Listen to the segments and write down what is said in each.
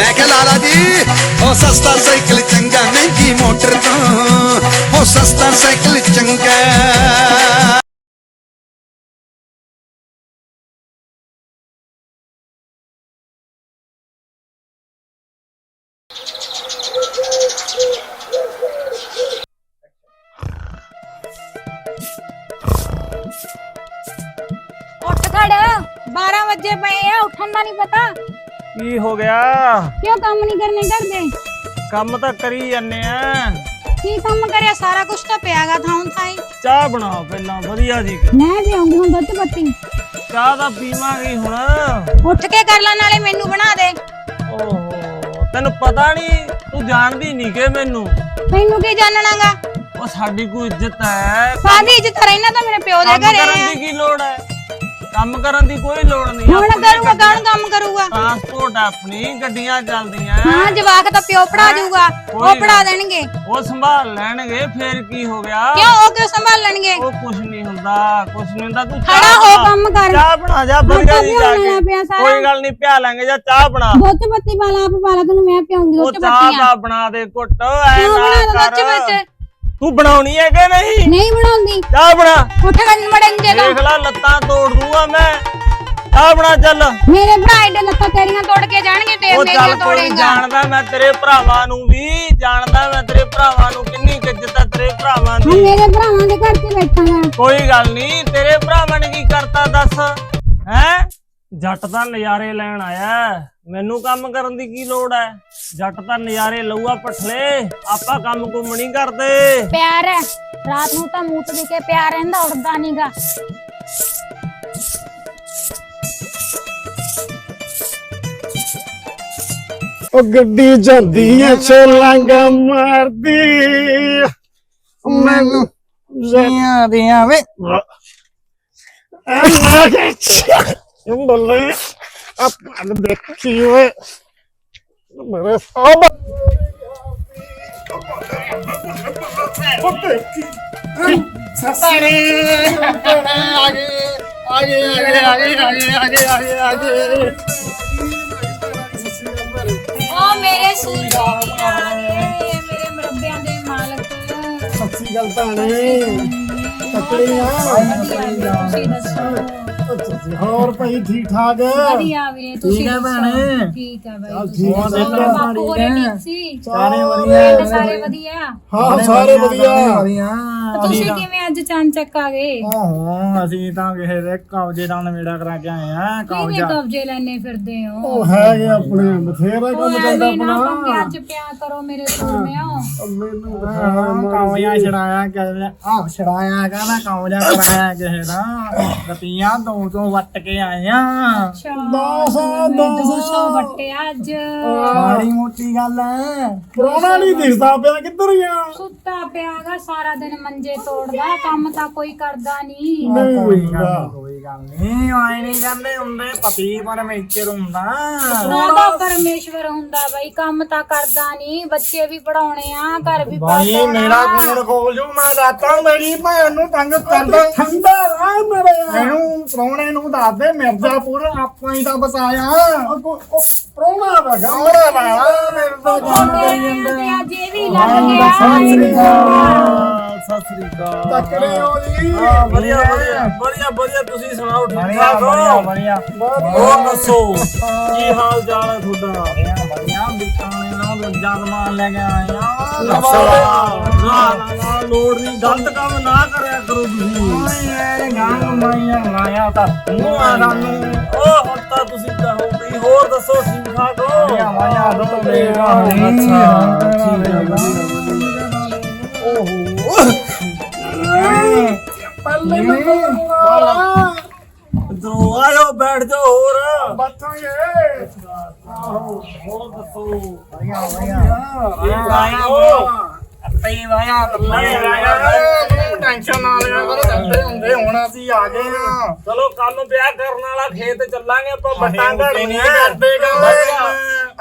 मैं क्या लाला जी, ओ सस्ता साइकिल चंगा महँगी मोटर तो ओ सस्ता साइकिल चंगा। बारह बजे पे ਵਜੇ ਪਏ ਆ ਉੱਠਣ ਦਾ ਕੀ ਹੋ ਗਿਆ? ਕਿਉਂ ਕੰਮ ਨਹੀਂ ਕਰਨੇ ਕਰਦੇ ਕੰਮ ਤਾਂ ਕਰੀ ਜਾਂਦੇ ਆ। ਕੀ ਕੰਮ ਕਰਿਆ? ਸਾਰਾ ਕੁਝ ਤਾਂ ਪਿਆਗਾ ਥਾਂ ਥਾਈ ਚਾਹ ਬਣਾਓ ਪਹਿਲਾਂ ਵਧੀਆ ਜੀ। ਮੈਂ ਵੀ ਆਉਂਗੀ ਹੁਣ ਦੁੱਧ ਪੱਤੀ। ਚਾਹ ਤਾਂ ਪੀਵਾਂਗੇ ਹੁਣ। ਉੱਠ ਕੇ ਕਰ ਲੈ ਨਾਲੇ ਮੈਨੂੰ ਬਣਾ ਦੇ। ਓਹੋ ਤੈਨੂੰ ਪਤਾ ਨਹੀਂ ਤੂੰ ਜਾਣਦੀ ਨਹੀਂ ਕਿ ਮੈਨੂੰ। ਮੈਨੂੰ ਕੀ ਜਾਣਨਾਗਾ ਉਹ ਸਾਡੀ ਕੋਈ ਇੱਜ਼ਤ ਹੈ। ਸਾਡੀ ਇੱਜ਼ਤ ਰਹਿਣਾ ਤਾਂ ਮੇਰੇ ਪਿਓ ਦੇ ਕੰਮ ਘਰੇ ਕਰਨ ਆ। ਦੀ ਕੀ ਲੋੜ ਹੈ? ਕੰਮ ਕਰਨ ਦੀ ਕੋਈ ਲੋੜ ਨਹੀਂ ਹੁਣ ਆਪਣੀ ਕਰੂਗਾ ਗੱਡੀ- ਕੌਣ ਕੰਮ ਕਰੂਗਾ? ਟਰਾਂਸਪੋਰਟ ਆਪਣੀ ਗੱਡੀਆਂ ਚੱਲਦੀਆਂ ਹਾਂ ਜਵਾਕ ਤਾਂ ਪਿਓ ਪੜਾ ਜਾਊਗਾ ਉਹ ਕੋਈ ਪੜਾ ਦੇਣਗੇ। ਉਹ ਸੰਭਾਲ ਲੈਣਗੇ ਫੇਰ ਕੀ ਹੋ ਗਿਆ? ਕਿਉਂ ਉਹ ਕਿਉਂ ਸੰਭਾਲਣਗੇ ਉਹ ਕੁਝ ਨਹੀਂ ਹੁੰਦਾ ਕੁਝ ਨਹੀਂ ਹੁੰਦਾ ਤੂੰ ਖੜਾ ਹੋ ਬਣਾ। ਕੰਮ ਕਰ। ਚਾਹ ਬਣਾ ਜਾ ਵਧੀਆ ਆਟਾ ਜੀ ਜਾ ਭਿਉਣਾ ਕੇ। ਪਿਆ ਸਾਰਾ। ਕੋਈ ਗੱਲ ਨਹੀਂ ਪਿਆ ਲਾਂਗੇ ਜਾਂ ਚਾਹ ਬਣਾ। ਦੁੱਧ ਪੱਤੀ ਵਾਲਾ ਆਪ ਵਾਲਾ ਤੈਨੂੰ ਮੈਂ ਪਿਆਉਂਗੀ ਉਹ ਦੁੱਧ ਚਾਹ ਪੱਤੀਆਂ ਦਾ ਬਣਾ ਦੇ ਘੁੱਟ ਐ ਨਾ ਕਰ। ਵਿੱਚ ਤੂੰ ਬਣਾਉਣੀ ਹੈ ਕਿ ਨਹੀਂ? ਨਹੀਂ ਬਣਾਉਂਦੀ। ਚਾਹ ਬਣਾ। ਉੱਠ ਕੇ ਮੜਨ ਦੇ ਦੋ ਦੇਖ ਲੈ ਲੱਤਾਂ ਤੋੜ ਦੂੰਗਾ ਮੈਂ। ਚਾਹ ਬਣਾ ਚੱਲ। ਮੇਰੇ ਭਰਾ ਏਡੇ ਲੱਤਾਂ ਤੇਰੀਆਂ ਤੋੜ ਕੇ ਜਾਣਗੇ ਤੇ ਉਹ ਮੇਰੀਆਂ ਚੱਲ ਕੋਈ ਤੋੜੇਗਾ ਜਾਣਦਾ ਮੈਂ ਤੇਰੇ ਭਰਾਵਾਂ ਨੂੰ ਵੀ ਜਾਣਦਾ ਮੈਂ ਤੇਰੇ ਭਰਾਵਾਂ ਨੂੰ ਕਿੰਨੀ ਕੁ ਇੱਜ਼ਤ ਤੇਰੇ ਭਰਾਵਾਂ ਦੀ। ਮੇਰੇ ਭਰਾਵਾਂ ਦੇ ਘਰ 'ਚ ਬੈਠਾ ਕੋਈ ਗੱਲ ਨਹੀਂ ਤੇਰੇ ਭਰਾਵਾਂ ਨੇ ਕੀ ਕਰਤਾ ਦੱਸ? ਹੈ? ਜੱਟ ਤਾਂ ਨਜ਼ਾਰੇ ਲੈਣ ਆਇਆ ਹੈ। ਮੈਨੂੰ ਕੰਮ ਕਰਨ ਦੀ ਕੀ ਲੋੜ ਹੈ? ਜੱਟ ਤਾਂ ਨਜ਼ਾਰੇ ਲਊਆ ਪਠਲੇ। ਆਪਾਂ ਕੰਮ ਕੁੰਮ ਨਹੀਂ ਕਰਦੇ। ਪਿਆਰ ਹੈ। ਰਾਤ ਨੂੰ ਤਾਂ ਮੂਤ ਦੇ ਕੇ ਪਿਆਰ ਰਹਿੰਦਾ ਉੜਦਾ ਨਹੀਂਗਾ ਉਹ ਗੱਡੀ ਜਾਂਦੀ ਐ ਛਲਾਂਗਾ ਮਾਰਦੀ ਮੈਨੂੰ ਦੀਆਂ ਦੀਆਂ ਵੇ ਅੰਨਾ ਕੇ ਇਹ ਬੱਲੇ ਆਪਾਂ ਨੂੰ ਦੇਖੀ ਓਏ ਮੇਰੇ ਸਾਹਬ ਉਹ ਦੇਖੀ ਸਸਾਰੇ ਆਗੇ ਆਗੇ ਆਗੇ ਆਗੇ ਆਗੇ ਆਗੇ ਸਤਿ ਸ੍ਰੀ ਭੈਣੇ। ਹੋਰ ਭਾਈ ਠੀਕ ਠਾਕ ਵਧੀਆ ਵੀਰੇ ਤੁਸੀਂ ਠੀਕ ਹੈ ਠੀਕ ਹੈ ਬਾਈ। ਤੁਸੀਂ ਵਧੀਆ। ਠੀਕ ਸੀ ਸਾਰੇ ਵਧੀਆ। ਹਾਂ ਸਾਰੇ ਵਧੀਆ। ਤੇ ਤੁਸੀਂ ਕਿਵੇਂ ਅੱਜ ਚਾਂਚੱਕ ਆ ਗਏ? ਓਹੋ ਅਸੀਂ ਤਾਂ ਕਿਸੇ ਦੇ ਕਬਜ਼ੇ ਦਾ ਨਵੇੜਾ ਕਰਾ ਕੇ ਆਏ ਆ ਕਿਵੇਂ ਕਬਜ਼ੇ। ਲੈਣੇ ਫਿਰਦੇ ਹੋ? ਉਹ ਹੈਗੇ ਆਪਣੇ ਬਥੇਰਾ ਉਹ ਕੰਮ ਐਵੇਂ ਨਾ ਆਪਣਾ। ਪੰਗਿਆਂ ਚ ਪਿਆ ਕਰੋ ਮੇਰੇ ਸੋਹਣਿਓ ਮੈਨੂੰ ਕਬਜ਼ਾ ਛੜਾਇਆ ਨੇ। ਆਹ ਛੜਾਇਆ ਕਹਿੰਦਾ? ਕਬਜ਼ਾ ਕਰਾਇਆ ਕਿਸੇ ਦਾ। ਰੁਪਈਆ ਦੋ ਤੋਂ ਵੱਟ ਕੇ ਆਏ ਆ। ਅੱਛਾ ਦਸ, ਦੋ ਦਸ। ਸੌ ਵੱਟਿਆ ਅੱਜ। ਮਾੜੀ ਮੋਟੀ ਗੱਲ ਐ। ਪ੍ਰੋਣਾ ਨਹੀਂ ਦਿਖਦਾ ਪਿਆ ਕਿੱਧਰ ਗਿਆ? ਸੁੱਤਾ ਪਿਆਗਾ ਸਾਰਾ ਦਿਨ ਮੰਜੇ ਤੋੜਦਾ ਕੰਮ ਤਾਂ ਕੋਈ ਕਰਦਾ ਨਹੀਂ ਕੋਈ ਗੱਲ ਨੀ, ਕੋਈ ਗੱਲ ਨਹੀਂ ਆਏ ਨਹੀਂ ਜਾਂਦੇ ਹੁੰਦੇ ਪਤੀ ਪਰਮੇਸ਼ਰ ਹੁੰਦਾ। ਉਹਦਾ ਪਰਮੇਸ਼ਵਰ ਹੁੰਦਾ ਬਈ ਕੰਮ ਤਾਂ ਕਰਦਾ ਨਹੀਂ ਬੱਚੇ ਵੀ ਪੜਾਉਣੇ ਆ ਘਰ ਵੀ ਭਾਈ ਪਾਲਣਾ। ਮੇਰਾ ਕੂੜ ਖੋਲ ਜੂ ਮੈਂ ਰਾਤਾਂ ਮੇਰੀ ਭੈਣ ਨੂੰ ਤੰਗ ਕਰਦਾ। ਠੰਡਾ ਰਾਹ ਮੇਰੇ ਇਹਨੂੰ ਪ੍ਰਾਹੁਣੇ ਨੂੰ ਦੱਸ ਦੇ ਮਿਰਜ਼ਾਪੁਰ ਆਪਾਂ ਹੀ ਤਾਂ ਬਸਾਇਆ। ਪ੍ਰੋਣਾ ਦਾ ਕਮਰਾ ਵਾਲਾ ਮੇਰੇ ਤੋਂ ਕੰਮ ਕਰੀ ਤੇ ਜਾਂਦਾ। ਅੱਜ ਇਹ ਵੀ ਲੱਗ ਗਿਆ। ਸਤਿ ਸ੍ਰੀ ਸਤਿ ਸ੍ਰੀ ਅਕਾਲ। ਤਕੜੇ ਹੋ ਜੀ। ਹਾਂ, ਵਧੀਆ ਵਧੀਆ। ਵਧੀਆ। ਵਧੀਆ ਤੁਸੀਂ ਸੁਣਾਓ ਠੀਕ ਠਾਕ ਹੋ? ਬੜੀਆ ਹੋਰ ਦੱਸੋ ਕੀ ਹਾਲ ਚਾਲ ਹੈ ਤੁਹਾਡਾ? ਬੜੀਆ ਬਿਕਾਨੇ ਨਾਲ ਦੂਜਾ ਸਮਾਨ ਲੈ ਕੇ ਆਏ ਆ। ਨਾ ਨਾ ਲੋੜ ਨਹੀਂ। ਗਲਤ ਕੰਮ ਨਾ ਕਰਿਆ ਕਰੋ ਤੁਸੀਂ। ਓਏ ਗਾਂਗ ਮਾਈਆ ਲਾਇਆ ਤਾਂ ਆ ਨੂੰ ਉਹ ਹੁਣ ਤਾਂ ਤੁਸੀਂ ਕਹੋ ਵੀ ਹੋਰ ਦੱਸੋ ਠੀਕ ਠਾਕ ਹੋ? ਦੁੱਧ ਦੇ ਅੱਛਾ, ਠੀਕ ਹੈ, ਆਇਓ ਬੈਠ ਹੋਰ। ਬੱਤਾਂਗੇ ਹੋਰ ਦੱਸੋ। ਪਈ ਵਾਇਆ ਆਇਆ ਟੈਨਸ਼ਨ ਨਾ ਲਿਆ ਕਰੋ ਜਾਂਦੇ ਹੁੰਦੇ ਹੁਣ ਅਸੀਂ ਆ ਗਏ ਆ ਚਲੋ ਕੰਮ ਪਿਆ ਕਰਨ ਵਾਲਾ ਖੇਤ ਚੱਲਾਂਗੇ ਆਪਾਂ ਬੱਟਾਂ ਨਹੀਂ ਘੜਨੀਆਂ ਕਰਦੇ ਕੰਮ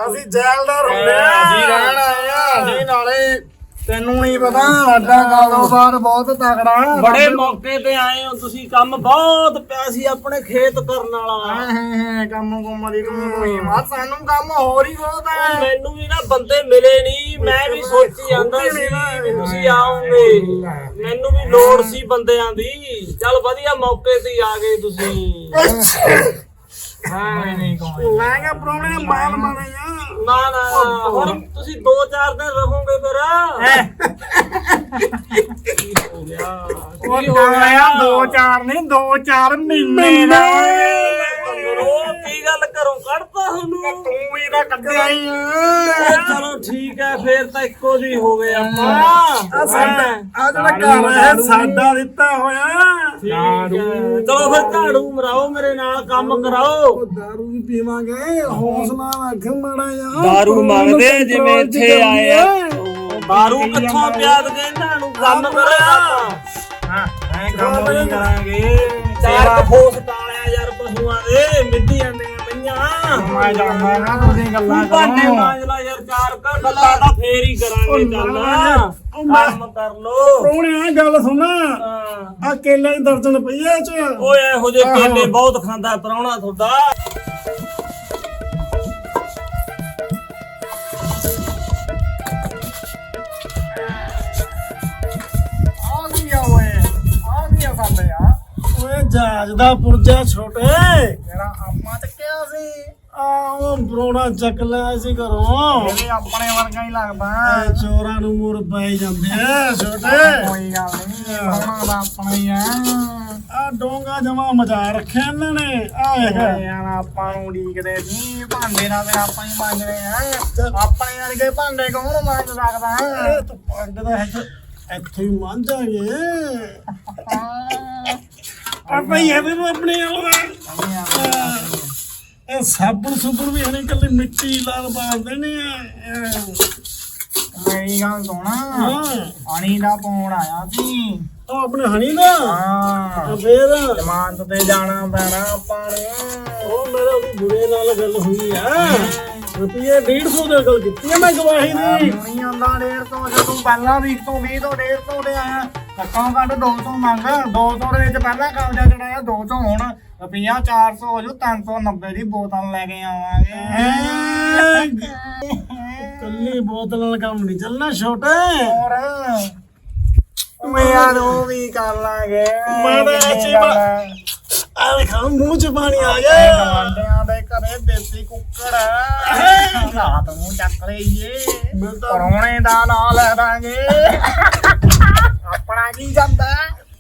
ਅਸੀਂ ਜੈਲਦਾਰ ਹੁੰਦੇ ਆ ਅਸੀਂ ਰਹਿਣ ਆਏ ਆ ਅਸੀਂ ਨਾਲੇ ਤੈਨੂੰ ਨਹੀਂ ਪਤਾ ਸਾਡਾ ਕਾਰੋਬਾਰ ਬਹੁਤ ਤਗੜਾ ਬੜੇ ਮੌਕੇ ਤੇ ਆਏ ਹੋ ਤੁਸੀਂ ਕੰਮ ਬਹੁਤ ਪਿਆ ਸੀ ਆਪਣੇ ਖੇਤ ਕਰਨ ਵਾਲਾ। ਹੈ ਕੰਮ ਕੁੰਮ ਦੀ ਤੂੰ ਕੋਈ ਮਾ ਸਾਨੂੰ ਕੰਮ ਹੋਰ ਹੀ ਬਹੁਤ ਹੈ। ਮੈਨੂੰ ਵੀ ਨਾ ਬੰਦੇ ਮਿਲੇ ਨਹੀਂ ਮੈਂ ਵੀ ਸੋਚੀ ਜਾਂਦਾ ਸੀ ਵੀ ਤੁਸੀਂ ਆਓਗੇ। ਮੈਨੂੰ ਵੀ ਲੋੜ ਸੀ ਬੰਦਿਆਂ ਦੀ। ਚੱਲ ਵਧੀਆ ਮੌਕੇ ਤੇ ਆ ਗਏ ਤੁਸੀਂ। ਕੋਈ ਨਹੀਂ ਕੋਈ ਮੈਂ ਕਿਹਾ ਪ੍ਰਾਹੁਣੇ ਮਾਲ ਮਾਰੇ ਆ। ਨਾ ਨਾ। ਹੁਣ ਤੁਸੀਂ 2-4 ਦਿਨ ਰਹੋਗੇ ਫਿਰ। ਹੋ ਗਿਆ? ਉਹ ਹੋ ਗਿਆ? ਗਿਆ ਦੋ ਚਾਰ ਨਹੀਂ ਦੋ ਚਾਰ ਮਹੀਨੇ ਦਾ ਉਹ ਕੀ ਗੱਲ ਕਰੋ ਕੱਢਤਾ ਤੁਹਾਨੂੰ ਤੂੰ ਵੀ ਤਾਂ ਕੱਢਿਆ ਹੀ। ਉਹ ਚਲੋ ਠੀਕ ਹੈ ਫੇਰ ਤਾਂ ਇੱਕੋ ਜੀ ਹੋ ਗਏ ਆ ਆਪਾਂ ਸਾਡਾ ਆ ਜਿਹੜਾ ਘਰ ਹੈ ਸਾਡਾ ਦਿੱਤਾ ਹੋਇਆ। ਠੀਕ ਹੈ। ਚਲੋ ਫਿਰ ਝਾੜੂ ਮਰਾਓ ਮੇਰੇ ਨਾਲ ਕੰਮ ਕਰਾਓ। ਦਾਰੂ ਵੀ ਪੀਵਾਂਗੇ। ਹੌਸਲਾ ਰੱਖ ਮਾੜਾ ਜਾ ਦਾਰੂ ਮੰਗਦੇ ਜਿਵੇਂ ਇੱਥੇ ਆਏ ਆ। ਦਾਰੂ ਕਿੱਥੋਂ ਪਿਆਦ ਇਹਨਾਂ ਨੂੰ ਕੰਮ ਕਰਿਆ ਹਾਂ ਐ ਕੰਮ ਨਹੀਂ ਕਰਾਂਗੇ। ਚਾਰ ਕਫੋਸ ਟਾਲਿਆ ਯਾਰ ਪਸ਼ੂਆਂ ਦੇ ਮਿੱਟੀ ਜਾਂਦੀਆਂ ਮਈਆਂ ਮੈਂ ਜਾਣਦਾ ਨਾ ਤੁਸੀਂ ਗੱਲਾਂ ਕਰੋ। ਲੈ ਯਾਰ ਚਾਰ ਕਰ ਗੱਲਾਂ ਤਾਂ ਫੇਰ ਹੀ ਕਰਾਂਗੇ ਚੱਲ। ਕੰਮ ਕਰ ਲੋ। ਪ੍ਰਾਹੁਣੇ ਆ ਗੱਲ ਸੁਣਾ। ਹਾਂ। ਆ ਕੇਲੇ ਦੀ ਦਰਜਨ ਪਈ ਐ ਚ। ਓਏ ਇਹੋ ਜਿਹੇ ਕੇਲੇ ਬਹੁਤ ਖਾਂਦਾ ਪਰਾਉਣਾ ਤੁਹਾਡਾ। ਓਏ ਜਹਾਜ਼ ਦਾ ਪੁਰਜਾ ਛੋਟੇ। ਜਿਹੜਾ ਆਪਾਂ ਚੱਕਿਆ ਸੀ। ਆ ਉਹ ਪ੍ਰਾਹੁਣਾ ਚੱਕ ਲਿਆ ਸੀ ਘਰੋਂ। ਇਹ ਆਪਣੇ ਵਰਗਾ ਹੀ ਲੱਗਦਾ। ਚੋਰਾਂ ਨੂੰ ਮੁਰ ਪੈ ਜਾਂਦੇ ਆ ਛੋਟੇ। ਕੋਈ ਗੱਲ ਨਹੀਂ ਉਹਨਾਂ ਦਾ ਆਪਣਾ ਹੀ ਆ। ਆ ਡੋਂਗਾ ਜਮਾ ਮਜਾ ਰੱਖਿਆ ਇਹਨਾਂ ਨੇ ਆ ਵੇਖ ਯਾਰ ਆਪਾਂ ਨੂੰ ਉਡੀਕਦੇ ਨਹੀਂ ਭਾਂਡੇ ਨਾਲ ਤੇ ਆਪਾਂ ਹੀ ਮਾਂਜਣੇ ਆ। ਆਪਣੇ ਵਰਗੇ ਭਾਂਡੇ ਕੌਣ ਮਾਂਜ ਸਕਦਾ? ਇਹ ਤੂੰ ਪੰਡ ਦਾ ਇੱਥੇ ਹੀ ਮੰਜਾਂਗੇ। ਆ ਭਈ ਇਹ ਵੀ ਆਪਣੇ ਆਉਣਾ ਇਹ ਸਾਬਣ ਸੁਬਣ ਵੀ ਹਣੇ ਕੱਲੀ ਮਿੱਟੀ ਲਾਲ ਬਾਲਦੇ ਨੇ ਮੇਰੀ ਗੱਲ ਸੁਣ। ਹਾਂ। ਪਾਣੀ ਦਾ ਪੌਣ ਆਇਆ ਸੀ। ਆ ਆਪਣੇ ਹਣੀ ਦਾ? ਹਾਂ। ਆ ਫੇਰ? ਜਮਾਨਤ ਤੇ ਜਾਣਾ ਪੈਣਾ ਆਪਾਂ ਨੂੰ। ਉਹ ਮੇਰੇ ਉਹਦੀ ਬੁਰੇ ਨਾਲ ਗੱਲ ਹੋਈ ਆ। ਰੁਪਈਏ 150 ਦੇ ਗੱਲ ਕੀਤੀ ਆ ਮੈਂ ਗਵਾਹੀ ਦੀ। ਨਹੀਂ ਆਉਂਦਾ ਡੇਢ ਤੋਂ ਜਦੋਂ ਪਹਿਲਾਂ ਵੀਕ ਤੋਂ 20 ਤੋਂ ਡੇਢ ਤੋਂ ਤੇ ਆਇਆ। ਘੱਟੋ ਘੱਟ 200 ਮੰਗ 200 ਦੇ ਵਿੱਚ ਪਹਿਲਾਂ ਕਬਜ਼ਾ ਚੜਾਇਆ 200 ਹੁਣ ਰੁਪਈਆ 400 ਹੋ ਜੂ 390 ਦੀ ਬੋਤਲ ਲੈ ਕੇ ਆਵਾਂਗੇ। ਕੱਲੀ ਬੋਤਲ ਨਾਲ ਕੰਮ ਨਹੀਂ ਚੱਲਣਾ ਛੋਟੇ। ਹੋਰ? ਮੈਂ ਯਾਰ ਉਹ ਵੀ ਕਰ ਲਾਂਗੇ। ਮੈਂ ਤਾਂ ਗੱਲ ਆ। ਵੇਖਾਂ ਮੂੰਹ ਚ ਪਾਣੀ ਆ ਗਿਆ। ਗਵਾਂਡਿਆਂ ਦੇ ਘਰੇ ਦੇਸੀ ਕੁੱਕੜ ਰਾਤ ਨੂੰ ਚੱਕ ਲਈਏ। ਮੈਂ ਤਾਂ ਪਰੋਣੇ ਦਾ ਨਾਂ ਲੈ ਦਾਂਗੇ। ਕੀ ਜਾਂਦਾ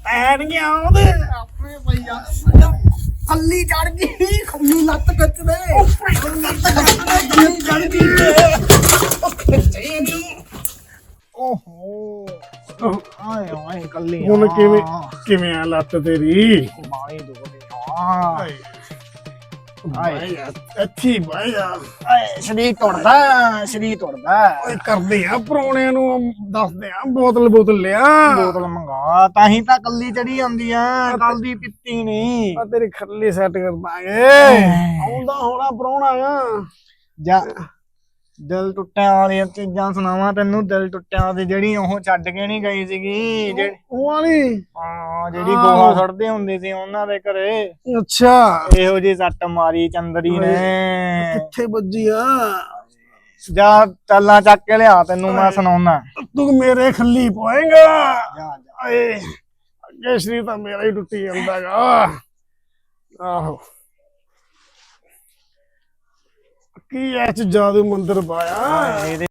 ਐਨ ਗਿਆ ਉਹਦੇ। ਆਪਣੇ ਭਈਆ ਥੱਲੀ ਚੜ ਗਈ ਖੰਮੀ ਲੱਤ ਕੱਟ ਦੇ ਲੱਤ ਕੱਟ ਦੇ ਚੜ ਗਈ ਓਹੋ। ਆਏ ਆਏ ਕੱਲੀ ਹੁਣ ਕਿਵੇਂ ਕਿਵੇਂ ਆ ਲੱਤ ਤੇਰੀ? ਮਾਈ ਦੁਖਦੀ ਆ। ਆਏ ਅੱਛੀ ਭਾਈਆ ਆਏ ਸਰੀਰ ਟੁੱਟਦਾ ਸਰੀਰ ਟੁੱਟਦਾ ਓਏ ਕਰਦੇ ਆ ਪਰੋਣਿਆਂ ਨੂੰ ਦੱਸਦੇ ਆ ਬੋਤਲ ਬੋਤਲ ਲਿਆ। ਬੋਤਲ ਮੰਗਾ ਤਾਂ ਹੀ ਤਾਂ ਕੱਲੀ ਚੜੀ ਜਾਂਦੀ ਆ ਕੱਲ ਦੀ ਪੀਤੀ ਨਹੀਂ ਆ ਤੇਰੀ ਖੱਲੀ ਸੈੱਟ ਕਰ ਦਾਂਗੇ। ਆਉਂਦਾ ਹੋਣਾ ਪਰੋਣਾ ਆ। ਜਾ ਦਿਲ ਟੁੱਟਿਆਂ ਵਾਲੀਆਂ ਚੀਜ਼ਾਂ ਸੁਣਾਵਾਂ ਤੈਨੂੰ ਦਿਲ ਟੁੱਟਿਆਂ ਦੀ ਜਿਹੜੀ ਉਹ ਛੱਡ ਕੇ ਨਹੀਂ ਗਈ ਸੀਗੀ ਜਿਹੜੀ ਉਹ ਵਾਲੀ? ਹਾਂ। ਜਿਹੜੀ ਗੋਹਾ ਸੜਦੇ ਹੁੰਦੇ ਸੀ ਉਹਨਾਂ ਦੇ ਘਰੇ। ਅੱਛਾ। ਇਹੋ ਜੀ ਸੱਟ ਮਾਰੀ ਚੰਦਰੀ ਨੇ। ਕਿੱਥੇ ਵੱਜੀ ਆ? ਜਾ ਚੱਲਾਂ ਚੱਕ ਕੇ ਲਿਆ ਤੈਨੂੰ ਮੈਂ ਸੁਣਾਉਣਾ। ਤੂੰ ਮੇਰੇ ਖੱਲੀ ਪੋਏਗਾ ਜਾ ਜਾ। ਏ ਅੱਗੇ ਸਰੀਰ ਤਾਂ ਮੇਰਾ ਹੀ ਟੁੱਟੀ ਜਾਂਦਾਗਾ ਆਹੋ। ਕੀ ਐ ਚ ਜਾਦੂ ਮੰਦਰ ਪਾਇਆ?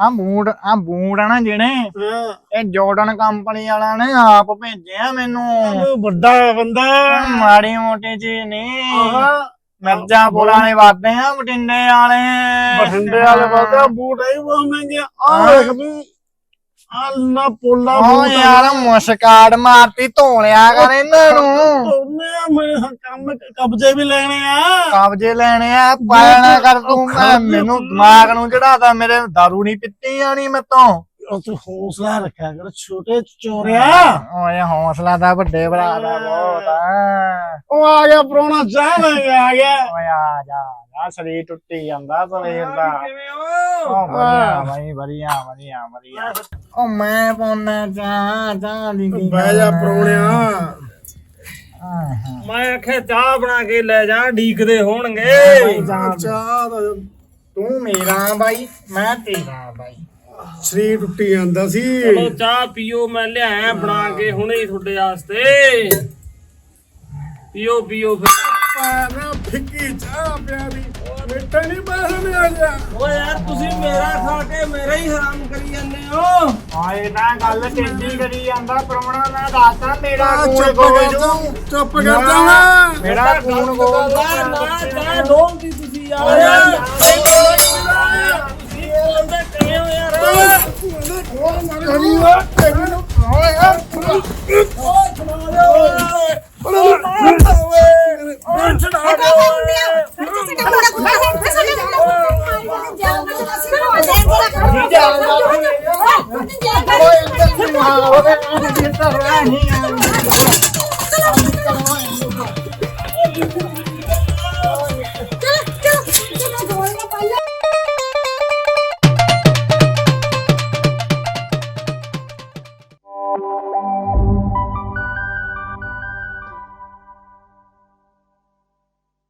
ਆ ਬੂਟ ਆ ਬੂਟ ਆ ਨਾ ਜਿਹੜੇ ਹਾਂ, ਇਹ ਜਾਰਡਨ ਕੰਪਨੀ ਵਾਲਾ ਨੇ ਆਪ ਭੇਜਿਆ ਮੈਨੂੰ। ਉਹ ਵੱਡਾ ਬੰਦਾ। ਮਾੜੀ ਮੋਟੀ ਚੀਜ਼ ਨਹੀਂ। ਆਹ। ਮਿਰਜ਼ਾ ਨੇ ਵਾਦੇ ਆ ਬਟਿੰਡੇ ਵਾਲੇ। ਬਠਿੰਡੇ ਵਾਲੇ ਬੰਦਾ ਬੂਟ ਆਈ ਬਹੁਤ ਮਹਿੰਗੇ ਆ। ਆਹ ਵੇਖ ਤੂੰ ਆ ਨਾ ਪੋਲਾ ਓ ਬੂਟ ਯਾਰ ਮੁਸ਼ਕਾੜ ਮਾਰਤੀ ਧੋ ਲਿਆ ਕਰ ਇਹਨਾਂ ਨੂੰ। ਉਹਨੇ ਮੇਰੇ ਕੰਮ ਕਬਜ਼ੇ ਵੀ ਲੈਣੇ ਆ। ਕਬਜੇ ਲੈਣੇ ਆ ਪਾਇਆ ਨਾ ਕਰ ਤੂੰ। ਮੈਂ ਮੈਨੂੰ ਦਿਮਾਗ ਨੂੰ ਚੜਾਤਾ ਮੇਰੇ दारू ਨਹੀਂ ਪੀਤੀ ਜਾਣੀ ਮੈਂ ਤੋਂ। ਤੂੰ ਹੌਸਲਾ ਰੱਖਿਆ ਕਰ ਛੋਟੇ ਚੋਰਿਆ। ਓਏ ਹੌਸਲਾ ਦਾ ਵੱਡੇ ਭਰਾ ਦਾ ਬਹੁਤ ਆ। ਉਹ ਆ ਗਿਆ ਪ੍ਰਾਹੁਣਾ ਚਾਹ ਲੈ ਕੇ ਆ ਗਿਆ। ਓਏ ਆ ਜਾ। ਆ ਸਰੀਰ ਟੁੱਟੀ ਜਾਂਦਾ ਸਵੇਰ ਦਾ। ਕਿਵੇਂ ਹੋ? ਓ ਵਧੀਆ ਬਾਈ ਵਧੀਆ ਵਧੀਆ ਵਧੀਆ ਓ ਮੈਂ ਪਾਉਣਾ ਚਾਹ ਚਾਹ ਦੀ ਕੀ ਬਹਿ ਜਾ ਪ੍ਰਾਹੁਣਿਆ। ਮੈਂ ਆਖਿਆ ਚਾਹ ਬਣਾ ਕੇ ਲੈ ਜਾ ਢੀਕਦੇ ਹੋਣਗੇ। ਚਾਹ ਤੂੰ ਮੇਰਾ ਬਾਈ ਮੈਂ ਤੇਰਾ ਬਾਈ। ਸਰੀਰ ਟੁੱਟੀ ਜਾਂਦਾ ਸੀ। ਚਲੋ ਚਾਹ ਪੀਓ ਮੈਂ ਲਿਆਇਆ ਬਣਾ ਕੇ ਹੁਣੇ ਹੀ ਤੁਹਾਡੇ ਵਾਸਤੇ। ਪੀਓ ਪੀਓ ਫਿਰ। ਪਾਣਾ ਫਿੱਕੀ ਚਾਹ ਪਿਆ ਦੀ ਮਿੱਠਾ ਨਹੀਂ ਪੈਸੇ ਆ ਗਿਆ ਓਏ ਯਾਰ ਤੁਸੀਂ ਮੇਰਾ ਖਾ ਕੇ ਮੇਰਾ ਹੀ ਹਰਾਮ ਕਰੀ ਜਾਂਦੇ ਹੋ ਓਏ ਤਾਂ ਗੱਲ ਟੇਢੀ ਕਰੀ ਜਾਂਦਾ ਪ੍ਰਮਣਾ ਮੈਂ ਦੱਸਦਾ ਮੇਰਾ ਚੁੱਪ ਗੋਲ ਕਰ ਜਾ ਚੁੱਪ ਕਰ ਜਾ ਨਾ ਮੇਰਾ ਕੂਣ ਗੋਲ ਨਾ ਨਾ ਚਾਹ ਢੋਲਦੀ ਤੁਸੀਂ ਯਾਰ ਤੁਸੀਂ ਹੋ ਯਾਰ ਚਲੋ ਓਏ ਇੱਧਰ ਨੂੰ ਆ ਓਏ ਆ ਜਿੱਤ ਰਹਿਣੀ ਆ